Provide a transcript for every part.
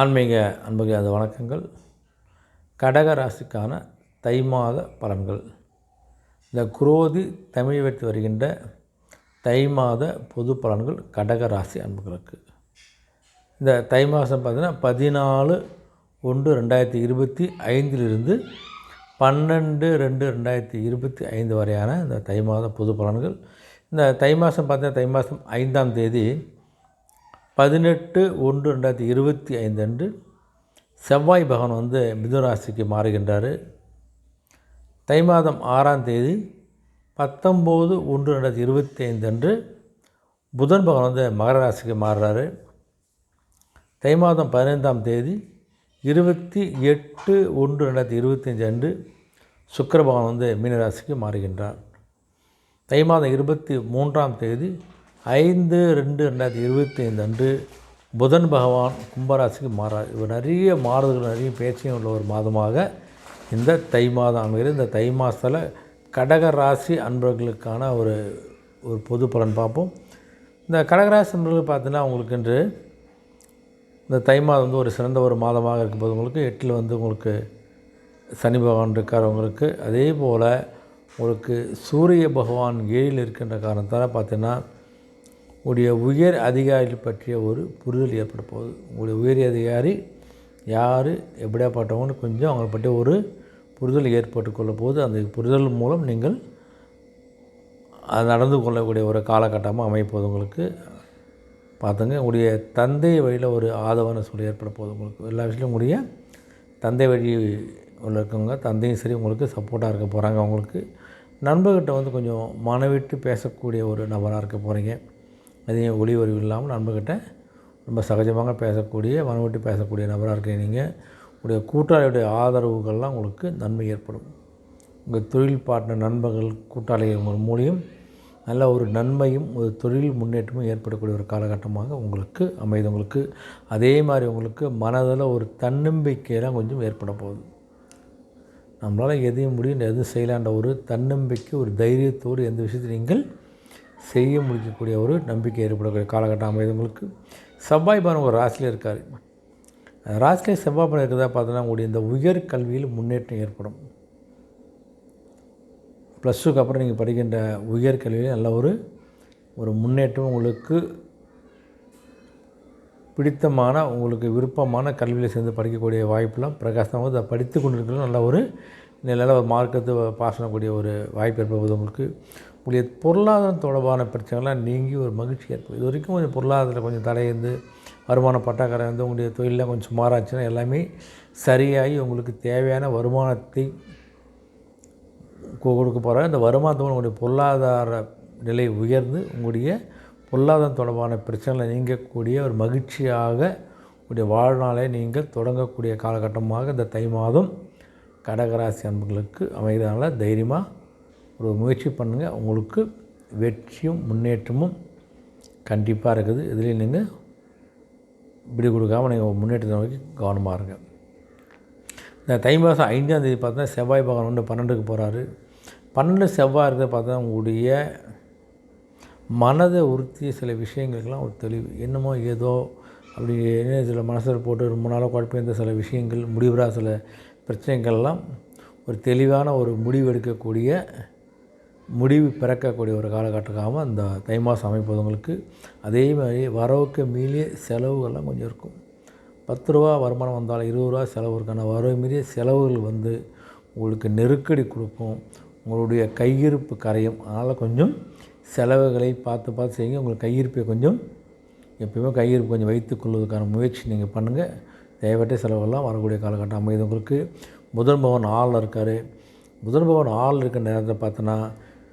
ஆன்மீக அன்புக்கு வணக்கங்கள். கடக ராசிக்கான தை மாத பலன்கள். இந்த குரோதி தமிழ் வைத்து வருகின்ற தை மாத பொது பலன்கள் கடக ராசி அன்புகளுக்கு. இந்த தை மாதம் பார்த்திங்கன்னா பதினாலு ஒன்று ரெண்டாயிரத்தி இருபத்தி ஐந்திலிருந்து பன்னெண்டு ரெண்டு ரெண்டாயிரத்தி இருபத்தி ஐந்து வரையான இந்த தை மாத பொது பலன்கள். இந்த தை மாதம் பார்த்தீங்கன்னா தை மாதம் ஐந்தாம் தேதி பதினெட்டு ஒன்று ரெண்டாயிரத்தி இருபத்தி ஐந்து அன்று செவ்வாய் பகவான் வந்து மிதுராசிக்கு மாறுகின்றார். தை மாதம் ஆறாம் தேதி பத்தொம்போது ஒன்று ரெண்டாயிரத்தி இருபத்தி ஐந்து அன்று புதன் பகவான் வந்து மகர ராசிக்கு மாறுறாரு. தை மாதம் பதினைந்தாம் தேதி இருபத்தி எட்டு ஒன்று ரெண்டாயிரத்தி இருபத்தஞ்சு அன்று சுக்கர பகவான் வந்து மீனராசிக்கு மாறுகின்றார். தை மாதம் இருபத்தி மூன்றாம் தேதி ஐந்து ரெண்டு ரெண்டாயிரத்தி இருபத்தி ஐந்து அன்று புதன் பகவான் கும்பராசிக்கு மாறார். இவர் நிறைய மாறுதல்கள் நிறைய பேச்சையும் உள்ள ஒரு மாதமாக இந்த தை மாதம் அமைகிறது. இந்த தை மாதத்தில் கடக ராசி அன்பர்களுக்கான ஒரு ஒரு பொது பலன் பார்ப்போம். இந்த கடகராசி அன்பர்கள் பார்த்தீங்கன்னா உங்களுக்கு என்று இந்த தை மாதம் வந்து ஒரு சிறந்த ஒரு மாதமாக இருக்கும்போது உங்களுக்கு எட்டில் வந்து உங்களுக்கு சனி பகவான் இருக்கார் உங்களுக்கு. அதே போல் உங்களுக்கு சூரிய பகவான் ஏழில் இருக்கின்ற காரணத்தால் பார்த்தீங்கன்னா உங்களுடைய உயர் அதிகாரிகள் பற்றிய ஒரு புரிதல் ஏற்பட போகுது உங்களுடைய உயர் அதிகாரி யார் எப்படியாப்பட்டவங்கன்னு கொஞ்சம் அவங்கள பற்றி ஒரு புரிதல் ஏற்பட்டு கொள்ள போது அந்த புரிதல் மூலம் நீங்கள் அது நடந்து கொள்ளக்கூடிய ஒரு காலகட்டமாக அமைப்போது உங்களுக்கு. பார்த்துங்க உங்களுடைய தந்தை வழியில் ஒரு ஆதவன சூழல் ஏற்பட போகுது உங்களுக்கு. எல்லா விஷயத்திலும் உங்களுடைய தந்தை வழி உள்ள இருக்கவங்க தந்தையும் சரி உங்களுக்கு சப்போர்ட்டாக இருக்க போகிறாங்க அவங்களுக்கு. நண்பர்கிட்ட வந்து கொஞ்சம் மனவிட்டு பேசக்கூடிய ஒரு நபராக இருக்க போகிறீங்க அதையும் ஒளிவறிவு இல்லாமல் நண்பர்கிட்ட ரொம்ப சகஜமாக பேசக்கூடிய மனவிட்டு பேசக்கூடிய நபராக இருக்கீங்க நீங்கள் உங்களுடைய கூட்டாளியுடைய ஆதரவுகள்லாம் உங்களுக்கு நன்மை ஏற்படும். உங்கள் தொழில் பார்ட்னர் நண்பர்கள் கூட்டாளிகள் மூலியம் நல்ல ஒரு நன்மையும் ஒரு தொழில் முன்னேற்றமும் ஏற்படக்கூடிய ஒரு காலகட்டமாக உங்களுக்கு அமைது உங்களுக்கு அதே மாதிரி உங்களுக்கு மனதில் ஒரு தன்னம்பிக்கையெல்லாம் கொஞ்சம் ஏற்பட போகுது. நம்மளால் எதையும் முடியும் எதுவும் செய்யலான்ற ஒரு தன்னம்பிக்கை ஒரு தைரியத்தோடு எந்த விஷயத்தையும் நீங்கள் செய்ய முடிக்கக்கூடிய ஒரு நம்பிக்கை ஏற்படக்கூடிய காலகட்டம் அமைதவங்களுக்கு செவ்வாய் பானம் ஒரு ராசியில் இருக்கார். ராசிலே செவ்வாய் பானம் இருக்கிறதா பார்த்தோன்னா உங்களுடைய இந்த உயர் கல்வியில் முன்னேற்றம் ஏற்படும். ப்ளஸ் டூக்கு அப்புறம் நீங்கள் படிக்கின்ற உயர்கல்வியில் நல்ல ஒரு ஒரு முன்னேற்றம் உங்களுக்கு பிடித்தமான உங்களுக்கு விருப்பமான கல்வியில் சேர்ந்து படிக்கக்கூடிய வாய்ப்பெல்லாம் பிரகாசமாக அதை படித்து கொண்டிருக்கிறது நல்ல ஒரு நல்ல ஒரு மார்க்கத்தை பாசனக்கூடிய ஒரு வாய்ப்பு ஏற்படுவது உங்களுக்கு. உங்களுடைய பொருளாதாரம் தொடர்பான பிரச்சனைகள்லாம் நீங்கி ஒரு மகிழ்ச்சி ஏற்படும். இது வரைக்கும் கொஞ்சம் பொருளாதாரத்தில் கொஞ்சம் தடையிருந்து வருமான பட்டாக்கரை வந்து உங்களுடைய தொழிலில் கொஞ்சம் சுமாராச்சுன்னா எல்லாமே சரியாகி உங்களுக்கு தேவையான வருமானத்தை கொடுக்க போகிற இந்த வருமானத்தோடு உங்களுடைய பொருளாதார நிலை உயர்ந்து உங்களுடைய பொருளாதாரம் தொடர்பான பிரச்சனைகளை நீங்கக்கூடிய ஒரு மகிழ்ச்சியாக உங்களுடைய வாழ்நாளை நீங்கள் தொடங்கக்கூடிய காலகட்டமாக இந்த தை மாதம் கடகராசி அன்புகளுக்கு அமைகிறதுனால தைரியமாக ஒரு முயற்சி பண்ணுங்கள் உங்களுக்கு வெற்றியும் முன்னேற்றமும் கண்டிப்பாக இருக்குது. இதுலேயும் நீங்கள் இப்படி கொடுக்காமல் நீங்கள் முன்னேற்றத்தை நோக்கி கவனமாக இருங்க. இந்த தை மாதம் ஐந்தாம் தேதி பார்த்தா செவ்வாய் பகவான் ஒன்று பன்னெண்டுக்கு போகிறாரு பன்னெண்டு செவ்வாய் இருக்கிறத பார்த்தா உங்களுடைய மனதை உறுத்திய சில விஷயங்களுக்கெல்லாம் ஒரு தெளிவு. என்னமோ ஏதோ அப்படி என்ன சில மனசில் போட்டு ரொம்ப நாளாக குழப்பம் இருந்த சில விஷயங்கள் முடிவுறா சில பிரச்சனைகள்லாம் ஒரு தெளிவான ஒரு முடிவு எடுக்கக்கூடிய முடிவு பிறக்கக்கூடிய ஒரு காலகட்டமாக அந்த தை மாதம் அமைப்பவங்களுக்கு அதே மாதிரி வரவுக்கு மீறிய செலவுகள்லாம் கொஞ்சம் இருக்கும். பத்து ரூபா வருமானம் வந்தாலும் இருபது ரூபா செலவு இருக்கான வரவு மீறிய செலவுகள் வந்து உங்களுக்கு நெருக்கடி கொடுக்கும். உங்களுடைய கையிருப்பு கரையும். அதனால் கொஞ்சம் செலவுகளை பார்த்து பார்த்து செய்யுங்க. உங்களுக்கு கையிருப்பை கொஞ்சம் எப்பயுமே கையிருப்பு கொஞ்சம் வைத்துக்கொள்வதற்கான முயற்சி நீங்கள் பண்ணுங்கள் தேவையற்ற செலவெல்லாம் வரக்கூடிய காலகட்டம் அமைது உங்களுக்கு புதன் பவன் ஆளில் இருக்கார். புதன் பவன் ஆள் இருக்கிற நேரத்தை பார்த்தோன்னா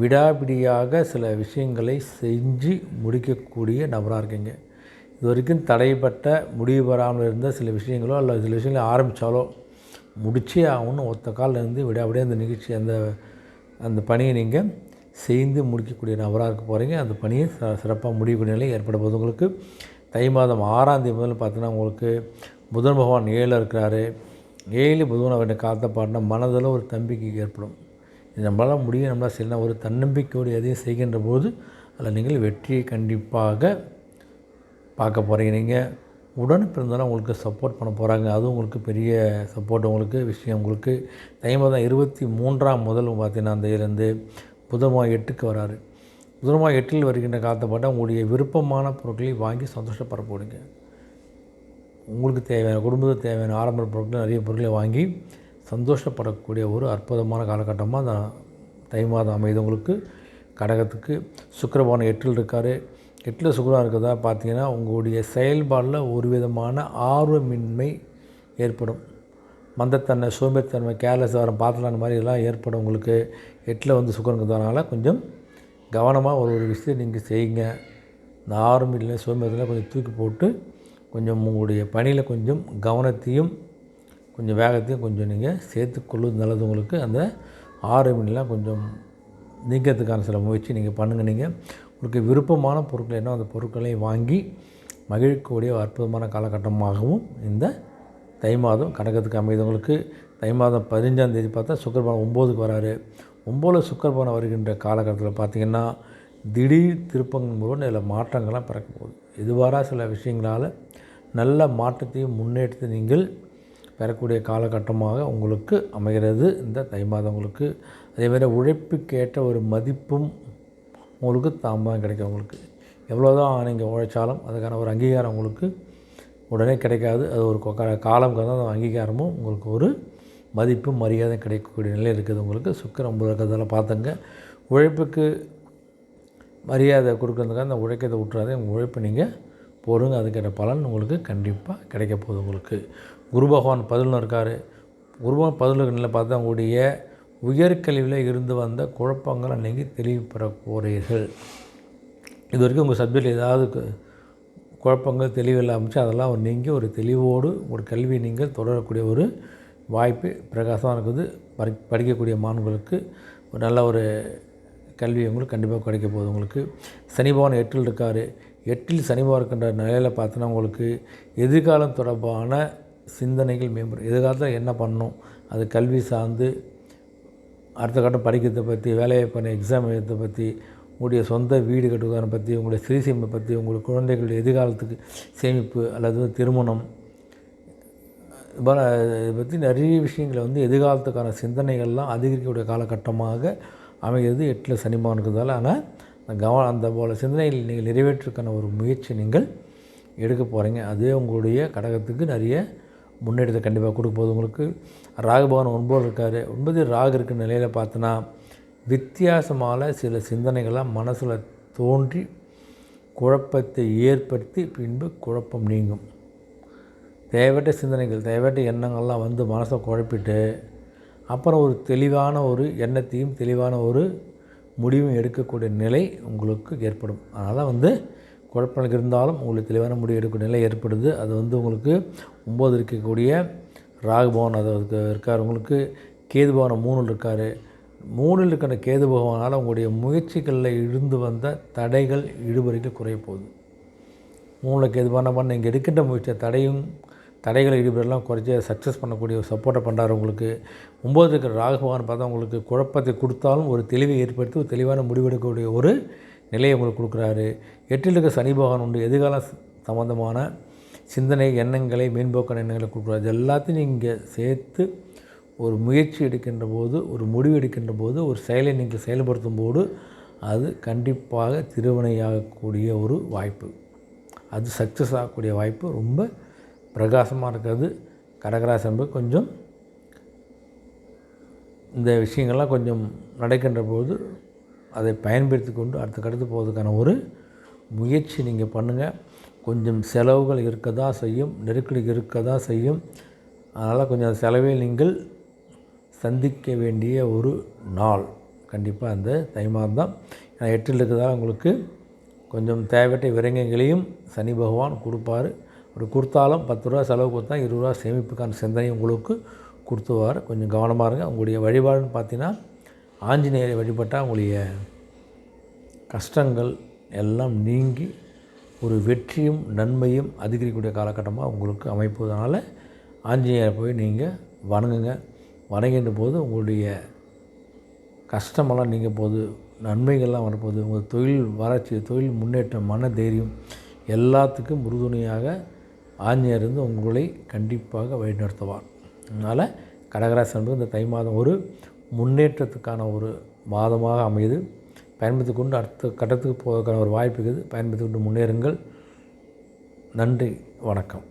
விடாபிடியாக சில விஷயங்களை செஞ்சு முடிக்கக்கூடிய நபராக இருக்கீங்க. இது வரைக்கும் தடைப்பட்ட முடிவு பெறாமல் இருந்த சில விஷயங்களோ அல்ல சில விஷயங்களை ஆரம்பித்தாலோ முடிச்சே ஆகணும் ஒத்த காலில் இருந்து விடாபடியே அந்த நிகழ்ச்சி அந்த அந்த பணியை நீங்கள் செய்து முடிக்கக்கூடிய நபராக இருக்க போகிறீங்க அந்த பணியை ச சிறப்பாக முடியக்கூடிய நிலை ஏற்பட போது உங்களுக்கு தை மாதம் ஆறாம் தேதி முதல்ல பார்த்தீங்கன்னா உங்களுக்கு புதன் பகவான் ஏழில் இருக்கிறாரு. ஏழு புதன் அவனை காத்த பாடினா மனதில் ஒரு தம்பிக்கை ஏற்படும். இது நம்மளால் முடியும் நம்மளால் செய்யலாம். ஒரு தன்னம்பிக்கையோடு எதையும் செய்கின்ற போது அதில் நீங்கள் வெற்றியை கண்டிப்பாக பார்க்க போகிறீங்க நீங்கள் உடன் பிறந்தாலும் உங்களுக்கு சப்போர்ட் பண்ண போகிறாங்க அதுவும் உங்களுக்கு பெரிய சப்போர்ட் உங்களுக்கு விஷயம் உங்களுக்கு தை மாதம் இருபத்தி மூன்றாம் முதல் பார்த்தீங்கன்னா அந்த இதுலேருந்து புதன்மாய் எட்டுக்கு வராரு. புதமாக எட்டில் வருகின்ற காலத்தை பார்த்தா உங்களுடைய விருப்பமான பொருட்களை வாங்கி சந்தோஷப்பட போடுங்க. உங்களுக்கு தேவையான குடும்பத்துக்கு தேவையான ஆரம்ப பொருட்கள் நிறைய பொருட்களை வாங்கி சந்தோஷப்படக்கூடிய ஒரு அற்புதமான காலகட்டமாக அந்த தை மாதம் அமைது உங்களுக்கு. கடகத்துக்கு சுக்கரபானம் எட்டில் இருக்கார். எட்டில் சுக்கரம் இருக்கிறதா பார்த்தீங்கன்னா உங்களுடைய செயல்பாடில் ஒரு விதமான ஆர்வமின்மை ஏற்படும். மந்தத்தன்மை சோம்பேறித்தன்மை கேர்லெஸ் வரம் பார்த்துலான மாதிரி இதெல்லாம் ஏற்படும் உங்களுக்கு. எட்டில் வந்து சுக்கரம் இருக்கிறதுனால கொஞ்சம் கவனமாக ஒரு ஒரு விஷயத்தை நீங்கள் செய்யுங்க. இந்த ஆரம்பியில் சோம்பேறித்தெல்லாம் கொஞ்சம் தூக்கி போட்டு கொஞ்சம் உங்களுடைய பணியில் கொஞ்சம் கவனத்தையும் கொஞ்சம் வேகத்தையும் கொஞ்சம் நீங்கள் சேர்த்துக்கொள்வது நல்லது உங்களுக்கு. அந்த ஆரம்பிலாம் கொஞ்சம் நீக்கிறதுக்கான சில முயற்சி நீங்கள் பண்ணுங்கள் நீங்கள் உங்களுக்கு விருப்பமான பொருட்கள் என்ன அந்த பொருட்களை வாங்கி மகிழக்கூடிய அற்புதமான காலகட்டமாகவும் இந்த தை மாதம் கடகத்துக்கு அமைதவங்களுக்கு தை மாதம் பதினஞ்சாம் தேதி பார்த்தா சுக்கரபானம் ஒம்போதுக்கு வராரு. ஒம்போதில் சுக்கரபானம் வருகின்ற காலகட்டத்தில் பார்த்திங்கன்னா திடீர் திருப்பங்கள் மூலம் இதில் மாற்றங்கள்லாம் பிறக்க போகுது இதுவாரா சில விஷயங்களால் நல்ல மாற்றத்தையும் முன்னேற்றத்தை நீங்கள் பெறக்கூடிய காலகட்டமாக உங்களுக்கு அமைகிறது. இந்த தை மாதம் உங்களுக்கு அதேமாதிரி உழைப்புக்கேற்ற ஒரு மதிப்பும் உங்களுக்கு தாமதம் கிடைக்கும் உங்களுக்கு. எவ்வளோ தான் நீங்கள் உழைச்சாலும் அதுக்கான ஒரு அங்கீகாரம் உங்களுக்கு உடனே கிடைக்காது. அது ஒரு கா- காலம் கடந்த அந்த அங்கீகாரமும் உங்களுக்கு ஒரு மதிப்பும் மரியாதை கிடைக்கக்கூடிய நிலை இருக்குது. உங்களுக்கு சுக்கரம் இருக்கிறதால பார்த்துங்க. உழைப்புக்கு மரியாதை கொடுக்குறதுக்காக அந்த உழைக்கிறதை விட்டுறாதே உங்கள் உழைப்பை நீங்கள் போடுங்க. அதுக்கேற்ற பலன் உங்களுக்கு கண்டிப்பாக கிடைக்க போகுது உங்களுக்கு. குரு பகவான் பதிலில் இருக்கார். குரு பகவான் பதிலுக்கு நிலை பார்த்தா உங்களுடைய உயர்கல்வியில் இருந்து வந்த குழப்பங்களை நீங்கள் தெளிவு பெற போகிறீர்கள் இது வரைக்கும் உங்கள் சப்ஜெக்டில் ஏதாவது குழப்பங்கள் தெளிவில்லாமல் இருந்துச்சு. அதெல்லாம் ஒரு நீங்கள் ஒரு தெளிவோடு ஒரு கல்வி நீங்கள் தொடரக்கூடிய ஒரு வாய்ப்பு பிரகாசமாக இருக்குது. படி படிக்கக்கூடிய மாணவர்களுக்கு ஒரு நல்ல ஒரு கல்வி உங்களுக்கு கண்டிப்பாக கிடைக்க போகுது. உங்களுக்கு சனி பகவான் எட்டில் இருக்கார். எட்டில் சனி பகவான் இருக்கின்ற நிலையில் பார்த்தோன்னா உங்களுக்கு எதிர்காலம் தொடர்பான சிந்தனைகள் மேம்படும். எதிர்காலத்தில் என்ன பண்ணணும்? அது கல்வி சார்ந்து அடுத்த கட்டம் படிக்கிறதை பற்றி வேலையை பண்ண எக்ஸாம் எழுத பற்றி உங்களுடைய சொந்த வீடு கட்டுவதை பற்றி உங்களுடைய சிறு பற்றி உங்களுடைய குழந்தைகளுடைய எதிர்காலத்துக்கு சேமிப்பு அல்லது திருமணம் இது இதை பற்றி நிறைய விஷயங்களை வந்து எதிர்காலத்துக்கான சிந்தனைகள்லாம் அதிகரிக்கக்கூடிய காலகட்டமாக அமைகிறது. எட்டில் சனிமான் இருக்கிறதால. ஆனால் அந்த கவனம் அந்த போல் சிந்தனைகள் நீங்கள் நிறைவேற்றுக்கான ஒரு முயற்சி நீங்கள் எடுக்க போகிறீங்க அதே உங்களுடைய கடகத்துக்கு நிறைய முன்னேற்றத்தை கண்டிப்பாக கொடுக்க போகுது உங்களுக்கு. ராகுபவன் ஒன்பது இருக்கார். ஒன்பது ராகு இருக்கிற நிலையில் பார்த்தோன்னா வித்தியாசமான சில சிந்தனைகள்லாம் மனசில் தோன்றி குழப்பத்தை ஏற்படுத்தி பின்பு குழப்பம் நீங்கும். தேவையற்ற சிந்தனைகள் தேவையற்ற எண்ணங்கள்லாம் வந்து மனசை குழப்பிட்டு அப்புறம் ஒரு தெளிவான ஒரு எண்ணத்தையும் தெளிவான ஒரு முடிவும் எடுக்கக்கூடிய நிலை உங்களுக்கு ஏற்படும். அதனால் வந்து குழப்பங்கள் இருந்தாலும் உங்களுக்கு தெளிவான முடிவு எடுக்கக்கூடிய நிலை ஏற்படுது. அது வந்து உங்களுக்கு ஒம்பது இருக்கக்கூடிய ராகுபவன் அது இருக்கார். உங்களுக்கு கேது பவனம் மூணில் இருக்கார். மூணில் இருக்கிற கேது பகவானால் உங்களுடைய முயற்சிகளில் இருந்து வந்த தடைகள் இழுபறிகள் குறைய போகுது. மூணில் கேது பண்ண பண்ண இங்கே எடுக்கின்ற முயற்சியை தடையும் தடைகளை ஈடுபடலாம் குறைச்சி சக்ஸஸ் பண்ணக்கூடிய ஒரு சப்போர்ட்டை பண்ணுறாரு உங்களுக்கு. ஒம்பது இருக்கிற ராகவான் பார்த்தா உங்களுக்கு குழப்பத்தை கொடுத்தாலும் ஒரு தெளிவை ஏற்படுத்தி ஒரு தெளிவான முடிவெடுக்கக்கூடிய ஒரு நிலையை உங்களுக்கு கொடுக்குறாரு. எட்டில் இருக்க சனி பகவான் உண்டு எதிர்கால சம்பந்தமான சிந்தனை எண்ணங்களை மேம்போக்கான எண்ணங்களை கொடுக்குறாரு. இது எல்லாத்தையும் நீங்கள் சேர்த்து ஒரு முயற்சி எடுக்கின்ற போது ஒரு முடிவு எடுக்கின்ற போது ஒரு செயலை நீங்கள் செயல்படுத்தும் போது அது கண்டிப்பாக திருவினையாகக்கூடிய ஒரு வாய்ப்பு. அது சக்ஸஸ் ஆகக்கூடிய வாய்ப்பு ரொம்ப பிரகாசமாக இருக்கிறது கடகராசி என்பது கொஞ்சம் இந்த விஷயங்கள்லாம் கொஞ்சம் நடக்கின்ற போது அதை பயன்படுத்தி கொண்டு அடுத்த கடத்து போவதுக்கான ஒரு முயற்சி நீங்கள் பண்ணுங்கள் கொஞ்சம் செலவுகள் இருக்க தான் செய்யும். நெருக்கடி இருக்க தான் செய்யும். அதனால் கொஞ்சம் செலவை நீங்கள் சந்திக்க வேண்டிய ஒரு நாள். கண்டிப்பாக அந்த தை மாதம் தான். ஏன்னா எட்டில் இருக்கிறதால உங்களுக்கு கொஞ்சம் தேவையற்ற விரங்கங்களையும் சனி பகவான் கொடுப்பார். அப்படி கொடுத்தாலும் பத்து ரூபா செலவு கொடுத்தா இருபது ரூபா சேமிப்புக்கான சிந்தனை உங்களுக்கு கொடுத்துவார். கொஞ்சம் கவனமாக இருங்க. உங்களுடைய வழிபாடுன்னு பார்த்தீங்கன்னா ஆஞ்சநேயரை வழிபட்டால் உங்களுடைய கஷ்டங்கள் எல்லாம் நீங்கி ஒரு வெற்றியும் நன்மையும் அதிகரிக்கக்கூடிய காலகட்டமாக உங்களுக்கு அமைப்பதனால ஆஞ்சநேயரை போய் நீங்கள் வணங்குங்க. வணங்கின்ற போது உங்களுடைய கஷ்டமெல்லாம் நீங்கள் போது நன்மைகள்லாம் வரப்போகுது. உங்கள் தொழில் வளர்ச்சி தொழில் முன்னேற்றம் மன தைரியம் எல்லாத்துக்கும் உறுதுணையாக ஆஞ்சநேயர் இருந்து உங்களை கண்டிப்பாக வழிநடத்துவார். அதனால் கடகராசி என்பது இந்த தை மாதம் ஒரு முன்னேற்றத்துக்கான ஒரு மாதமாக அமையுது. பயன்படுத்தி கொண்டு அடுத்த கட்டத்துக்கு போவதற்கான ஒரு வாய்ப்பு இருக்குது. பயன்படுத்தி கொண்டு முன்னேறுங்கள். நன்றி. வணக்கம்.